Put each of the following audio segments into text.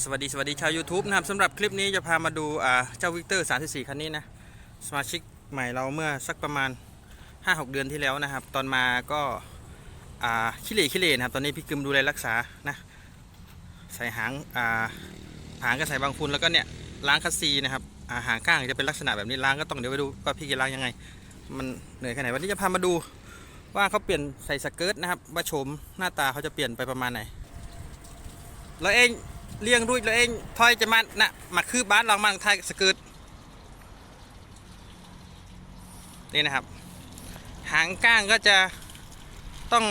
สวัสดีสวัสดีชาว YouTube นะครับสำหรับคลิปนี้จะพามาดูเจ้าวิกเตอร์34 คันนี้นะ สมาชิกใหม่เราเมื่อสักประมาณ 5-6 เดือนที่แล้วนะครับ ตอนมาก็ขี้เหร่ขี้เหร่นะครับ ตอนนี้พี่กึมดูแลรักษานะใส่หางาหางก็ใส่บางฟุนแล้วก็เนี่ยล้างคัสซีนะครับาหางก้างจะเป็นลักษณะแบบนี้ล้างก็ต้องเดี๋ยวไปดูว่าพี่จะล้างยังไง มันเหนื่อยแค่ไหนวันนี้จะพามาดูว่าเขาเปลี่ยนใส่สเกิร์ตนะครับว่าโฉมหน้าตาเขาจะเปลี่ยนไปประมาณไหนแล้วเอง เลี้ยงรุ่ยแล้วเองทอยจะมานะมาคือบ้านเรามันทยสเกิร์ตนี่นะครับ หางก้างก็จะต้อง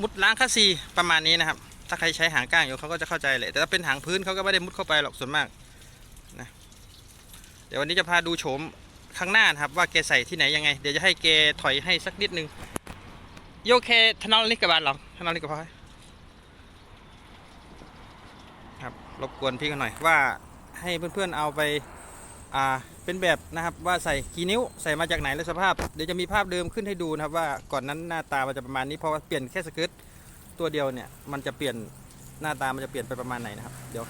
มุดล้างคัสซีประมาณนี้นะครับ ถ้าใครใช้หางก้างอยู่เขาก็จะเข้าใจเลยแต่ถ้าเป็นหางพื้นเขาก็ไม่ได้มุดเข้าไปหรอกส่วนมากนะเดี๋ยววันนี้จะพาดูโฉมข้างหน้านะครับ ว่าแกใส่ที่ไหนยังไง เดี๋ยวจะให้แกถอยให้สักนิดนึงโยเคทนอลนี่กับบ้านหรอทนอลนี่กับพอย ค รบกวนพี่กันหน่อยว่าให้เพื่อนๆเอาไปอ่าเป็นแบบนะครับว่าใส่กี่นิ้วใส่มาจากไหนและสภาพเดี๋ยวจะมีภาพเดิมขึ้นให้ดูนะครับว่าก่อนนั้นหน้าตามันจะประมาณนี้เพราะว่าเปลี่ยนแค่สกิร์ตตัวเดียวเนี่ยมันจะเปลี่ยนหน้าตามันจะเปลี่ยนไปประมาณไหนนะครับ เดี๋ยว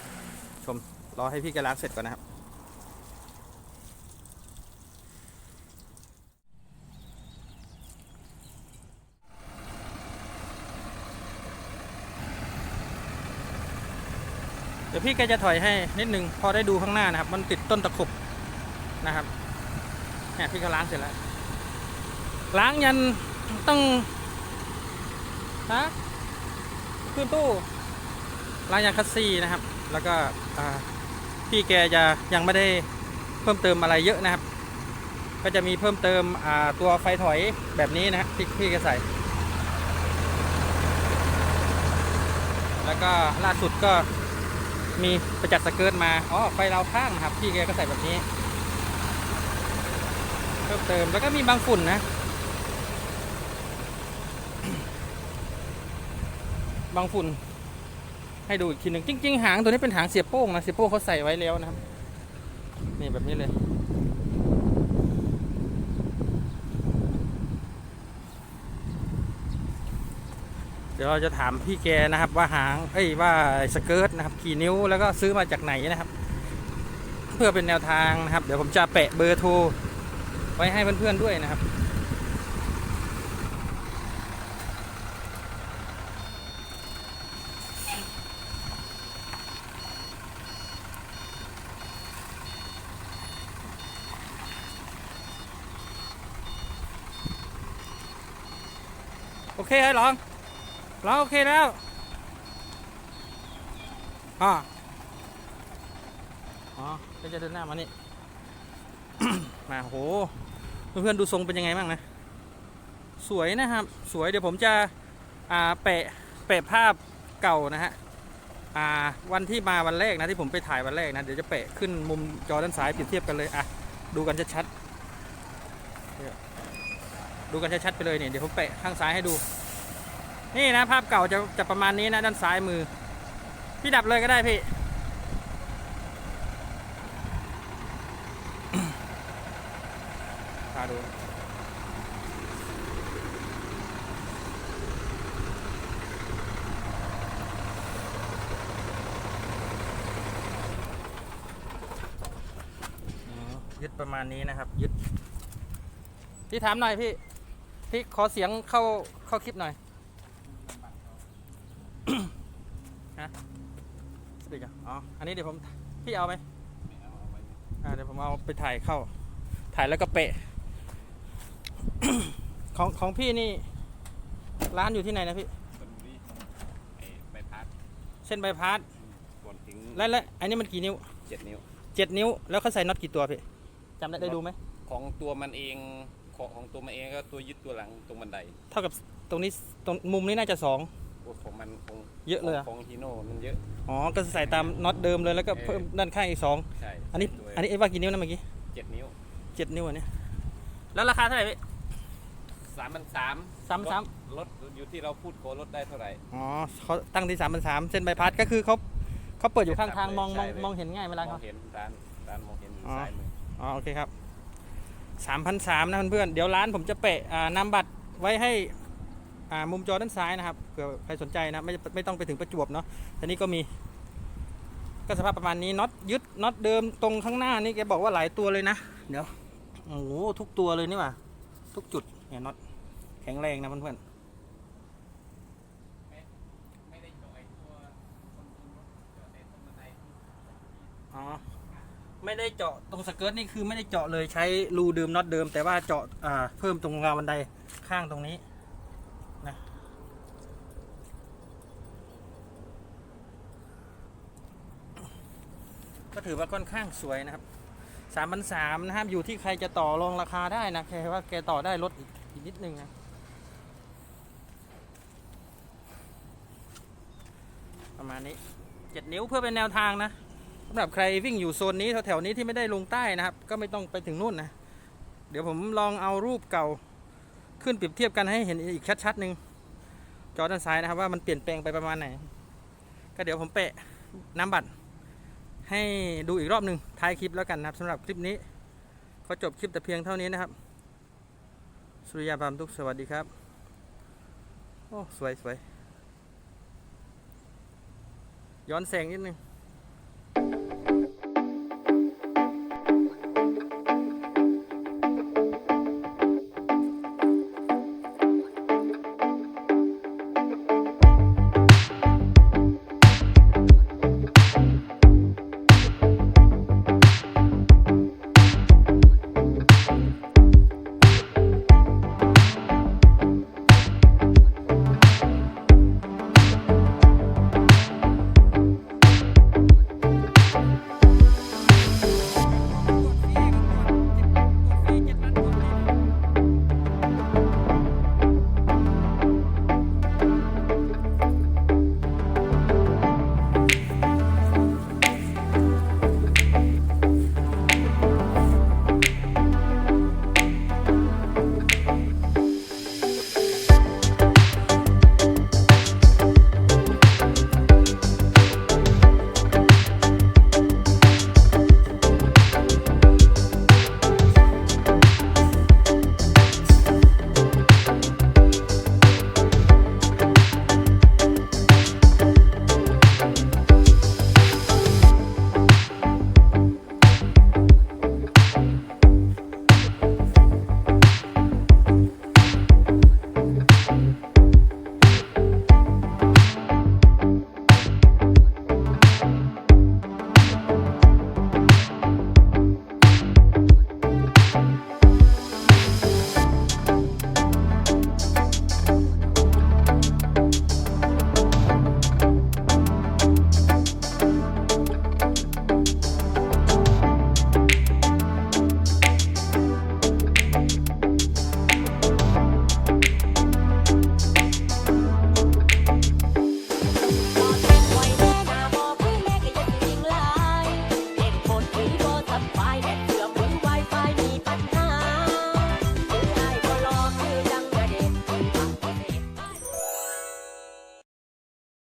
ชมรอให้พี่แกล้างเสร็จก่อนนะครับ ดี๋ยวพี่แกจะถอยให้นิดนึงพอได้ดูข้างหน้านะครับ มันติดต้นตะขบนะครับเนี่ยพี่ก็ล้างเสร็จแล้ว ล้างยันต้องฮะขึ้นตู้ล้างยันคัสซีนะครับ แล้วก็พี่แกจะยังไม่ได้เพิ่มเติมอะไรเยอะนะครับ ก็จะมีเพิ่มเติมตัวไฟถอยแบบนี้นะฮะที่พี่แกใส่ แล้วก็ล่าสุดก็ มีประจัดสเกิร์ตมา อ๋อ ไฟเราข้างนะครับ พี่แกก็ใส่แบบนี้ เพิ่มเติม แล้วก็มีบางฝุ่นนะ บางฝุ่น ให้ดูอีกทีหนึ่งจริง ๆ หางตัวนี้เป็นหางเสียบโป้งนะ เสียบโป้งเขาใส่ไว้แล้วนะครับ นี่แบบนี้เลย เดี๋ยวเราจะถามพี่แกนะครับว่าหางเอ้ยว่าสเกิร์ตนะครับกี่นิ้วแล้วก็ซื้อมาจากไหนนะครับ เพื่อเป็นแนวทางนะครับ เดี๋ยวผมจะแปะเบอร์โทรไว้ให้เพื่อนๆด้วยนะครับโอเคให้ลอง ลองโอเคแล้วอ่าอ๋อก็จะเดินหน้ามานี่ มาโห เพื่อนๆดูทรงเป็นยังไงบ้างนะ สวยนะครับ สวยเดี๋ยวผมจะ อ่าแปะแปะภาพเก่านะฮะ อ่า วันที่มาวันแรกนะที่ผมไปถ่ายวันแรกนะ เดี๋ยวจะแปะขึ้นมุมจอด้านซ้ายเปรียบเทียบกันเลย อะ ดูกันชัดๆดูกันชัดๆไปเลยเนี่ย เดี๋ยวผมแปะข้างซ้ายให้ดู นี่นะภาพเก่าจะจะประมาณนี้นะด้านซ้ายมือ พี่ดับเลยก็ได้พี่พาดูยึดประมาณนี้นะครับ ยึด พี่ถามหน่อยพี่ พี่ขอเสียงเข้าเข้าคลิปหน่อย ฮะสปีกอะอ๋อ อันนี้เดี๋ยวผม พี่เอาไหมอ่า เดี๋ยวผมเอาไปถ่ายเข้า ถ่ายแล้วก็เปะ ของของพี่นี่ ร้านอยู่ที่ไหนนะพี่ ชนบุรีไอ้ใบพัดเส้นใบพัดก่อนถึงแล้วแล้วอันนี้มันกี่นิ้วเจ็ดนิ้ว เจ็ดนิ้ว แล้วเขาใส่น็อตกี่ตัวพี่จำได้ได้ดูไหม ของตัวมันเองของของตัวมันเองก็ตัวยึดตัวหลังตรงบันได เท่ากับตรงนี้ตรงมุมนี้น่าจะสองโอ้ ของมันของเยอะเลยอะ ของฮีโน่มันเยอะ อ๋อ ก็ใส่ตามน็อตเดิมเลยแล้วก็เพิ่มด้านข้างอีกสองใช่อันนี้ตัวอันนี้เอ้ว่ากี่นิ้วนะเมื่อกี้เจ็ดนิ้วเจ็ดนิ้วอันนี้แล้วราคาเท่าไหร่พี่ สามพันสามสามพันสามรถอยู่ที่เราพูดโครถได้เท่าไหร่ อ๋อเขาตั้งที่สามพันสามเส้นใบพัดก็คือเขาเขาเปิดอยู่ข้างทางมองมองใช่เลย มองเห็นง่ายเวลามอเขา งเห็นร้านร้านมองเห็นอยู่อ๋อ ซ้ายมืออ๋อโอเคครับสามพันสามนะเพื่อนๆเดี๋ยวร้านผมจะเปะอ่านำบัตรไว้ให้อ่า มุมจอด้านซ้ายนะครับเผื่อใครสนใจนะไม่ไม่ต้องไปถึงประจวบเนาะแต่นี่ก็มีก็สภาพประมาณนี้น็อตยึดน็อตเดิมตรงข้างหน้านี่แกบอกว่าหลายตัวเลยนะเดี๋ยวโอ้โหทุกตัวเลยนี่ว่าทุกจุดเนี่ยน็อตแข็งแรงนะเพื่อนไม่ได้เจาะตรงบันไดๆไม่ได้เจาะตรงสเกิร์ตนี่คือไม่ได้เจาะเลยใช้รูเดิมน็อตเดิม แต่ว่าเจาะเพิ่มตรงราวบันไดข้างตรงนี้ ก็ถือว่าค่อนข้างสวยนะครับสามพันสามนะครับอยู่ที่ใครจะต่อรองราคาได้นะแค่ว่าแกต่อได้ลดอีกนิดนึงนะประมาณนี้เจ็ดนิ้วเพื่อเป็นแนวทางนะสำหรับใครวิ่งอยู่โซนนี้แถวๆนี้ที่ไม่ได้ลงใต้นะครับ ก็ไม่ต้องไปถึงนู่นนะ เดี๋ยวผมลองเอารูปเก่าขึ้นเปรียบเทียบกันให้เห็นอีกชัดๆหนึ่งจอด้านซ้ายนะครับว่ามันเปลี่ยนแปลงไปประมาณไหน ก็เดี๋ยวผมเปะน้ำบัตร ให้ดูอีกรอบหนึ่งท้ายคลิปแล้วกันนะครับสำหรับคลิปนี้ขอจบคลิปแต่เพียงเท่านี้นะครับ สุริยาพามทุกสวัสดีครับ โอ้ สวยสวยย้อนแสงนิดนึง